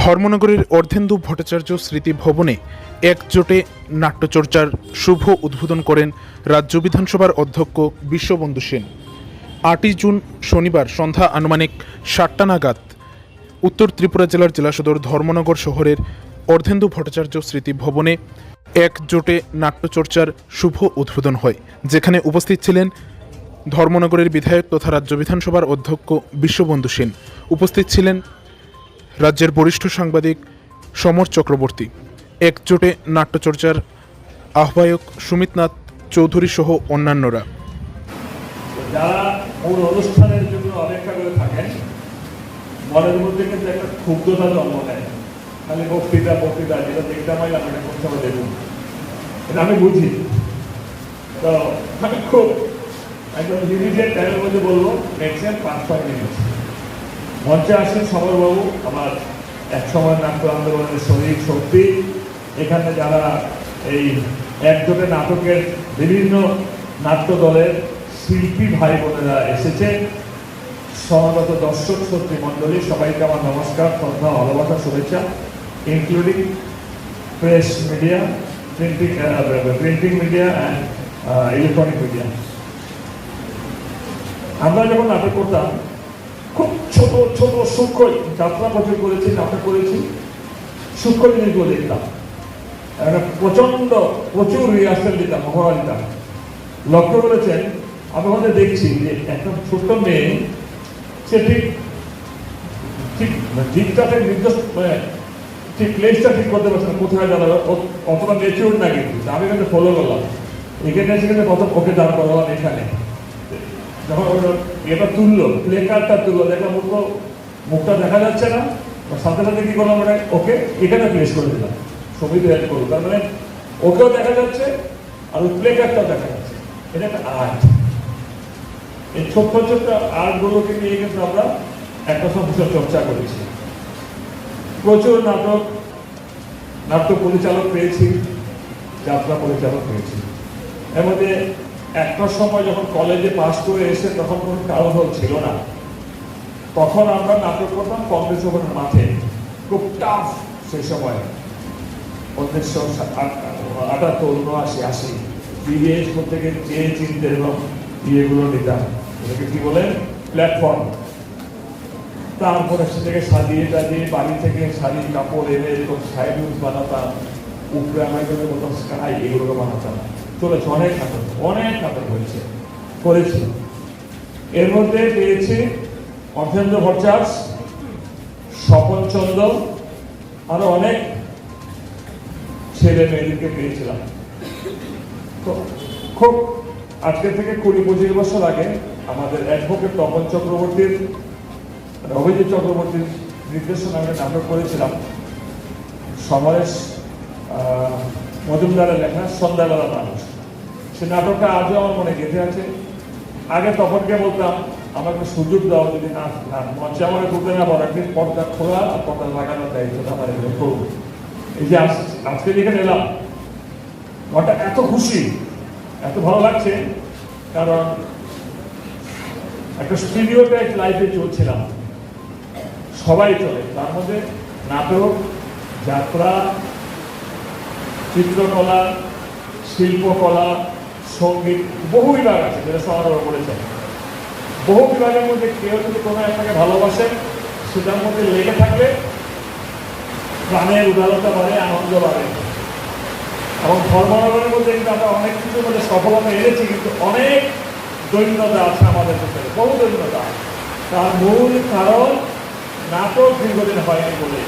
ধর্মনগরের অর্ধেন্দু ভট্টাচার্য স্মৃতি ভবনে একজোটে নাট্যচর্চার শুভ উদ্বোধন করেন রাজ্য বিধানসভার অধ্যক্ষ বিশ্ববন্ধু সেন। আটই জুন শনিবার সন্ধ্যা আনুমানিক সাতটা নাগাদ উত্তর ত্রিপুরা জেলার জেলা সদর ধর্মনগর শহরের অর্ধেন্দু ভট্টাচার্য স্মৃতি ভবনে একজোটে নাট্যচর্চার শুভ উদ্বোধন হয়, যেখানে উপস্থিত ছিলেন ধর্মনগরের বিধায়ক তথা রাজ্য বিধানসভার অধ্যক্ষ বিশ্ববন্ধু সেন। উপস্থিত ছিলেন রাজ্যের বরিষ্ঠ সাংবাদিক সমর চক্রবর্তী, একজোটে নাট্যচর্চার আহ্বায়ক সুমিতনাথ চৌধুরী সহ অন্যান্যরা। অনুষ্ঠানের জন্য অপেক্ষা করে থাকেন, মনের মধ্যে কিন্তু একটা ক্ষুব্ধতা জন্ম নেয়। খালি বক্তৃতা বক্তৃতা, যেটা দেখতাম হয় আমি করতে হবে, দেখুন। এটা আমি বুঝি। তো আমি খুব একদম ইমিডিয়েট টাইমের মধ্যে বলব ম্যাক্সিমাম পাঁচ, ছয় মিনিট মঞ্চে আসেন সমরবাবু আমার এক সময় নাট্য আন্দোলনের শরীর শক্তি। এখানে যারা এই একজোটে নাটকের বিভিন্ন নাট্য দলের শিল্পী ভাই বোনেরা এসেছে, সমাগত দর্শক শ্রোতৃ মণ্ডলী, সবাইকে আমার নমস্কার, শ্রদ্ধা, ভালোবাসা, শুভেচ্ছা including press media printing printing media and electronic media আমরা যখন নাটক করতাম খুব ছোট ছোট সূক্ষ্ম যাত্রা প্রচুর করেছি নাটক করেছি সূক্ষ্ম জিনিসগুলো দেখতাম একটা প্রচণ্ড প্রচুর রিহার্সাল দিতাম মহড়া দিতাম। লক্ষ্য করেছেন? আমি আমাদের দেখছি যে একটা ছোট্ট মেয়ে, সে ঠিক ঠিক দিকটাতে নির্দিষ্ট মানে ঠিক প্লেসটা ঠিক করতে পারছে না, কোথায় দাঁড়াবে অতটা মেচিউর না কিন্তু, আমি কিন্তু ফলো করলাম। এখানে সেখানে কত ওকে দাঁড় করলাম এখানে। যখন এটা তুললো প্লে কার্ডটা তুললো, দেখলাম মুখ মুখটা দেখা যাচ্ছে না। সাথে সাথে কি করলাম মানে ওকে এখানে প্লেস করে দিলাম। ছবি তৈরি করব তার মানে ওকেও দেখা যাচ্ছে আর ওই প্লে কার্ডটাও দেখা যাচ্ছে। এটা একটা আর্ট এই ছোট্ট ছোট্ট আর্টগুলোকে নিয়ে কিন্তু আমরা একটা সমস্যার চর্চা করেছি। প্রচুর নাটক, নাট্য পরিচালক পেয়েছি, যাত্রা পরিচালক পেয়েছি। এর মধ্যে একটা সময় যখন কলেজে পাস করে এসে তখন কোনো কারণ ছিল না। তখন আমরা নাটক করতাম কংগ্রেস ভবনের মাঠে। খুব টাফ সে সময়। উনিশশো আটাত্তর উনআশি আশি বিদেশ থেকে যে চিনতে এবং ইয়েগুলো নিতাম। এটাকে কি বলে? প্ল্যাটফর্ম তারপরে সেটাকে সাজিয়ে টাজিয়ে বাড়ি থেকে শাড়ি, কাপড় এনে এরকম সাইড বানাতাম, উপরে আমার জন্য মতো স্কাই এগুলোকে বানাতাম। চলেছে অনেক নাটক অনেক নাটক হয়েছে, করেছি। এর মধ্যে পেয়েছি অর্থেন্দ্র ভট্টাচার্য স্বপন চন্দ্র, আরও অনেক ছেলে মেয়েদেরকে পেয়েছিলাম। তো খুব আজকে থেকে কুড়ি পঁচিশ বছর আগে আমাদের অ্যাডভোকেট তপন চক্রবর্তীর অভিজিৎ চক্রবর্তীর নির্দেশনা আমরা নাটক করেছিলাম। সমরেশ মজুমদারের লেখা সন্ধ্যাবেলা মানুষ সে নাটকটা আজও আমার মনে গেঁথে আছে। আগে তপনকে বলতাম, আমাকে সুযোগ দাও যদি না মঞ্চে আমাকে ঢুকতে না পারো, একদিন পর্দা খোলা আর পর্দা লাগানোর দায়িত্বটা আমার এই যে আজ- আজকে যেখানে এলাম, ঘরটা এত খুশি, এত ভালো লাগছে, কারণ একটা স্টুডিও টাইপ লাইফে চলছিলাম। সবাই চলে, তার মধ্যে নাটক, যাত্রা, চিত্রকলা, শিল্পকলা সংগীত বহু বিভাগ আছে, যেটা সমারোহ করেছেন বহু বিভাগের মধ্যে কেউ যদি কোনো একটাকে ভালোবাসেন সেটার মধ্যে লেগে থাকলে প্রাণের উদারতা বাড়ে, আনন্দ বাড়ে। এবং ধর্মনগরের মধ্যে কিন্তু আমরা অনেক কিছুর মধ্যে সফলতা এনেছি, কিন্তু অনেক দৈন্যতা আছে আমাদের ভিতরে, বহু দৈন্যতা। তার মূল কারণ নাটক দীর্ঘদিন হয়নি বলে।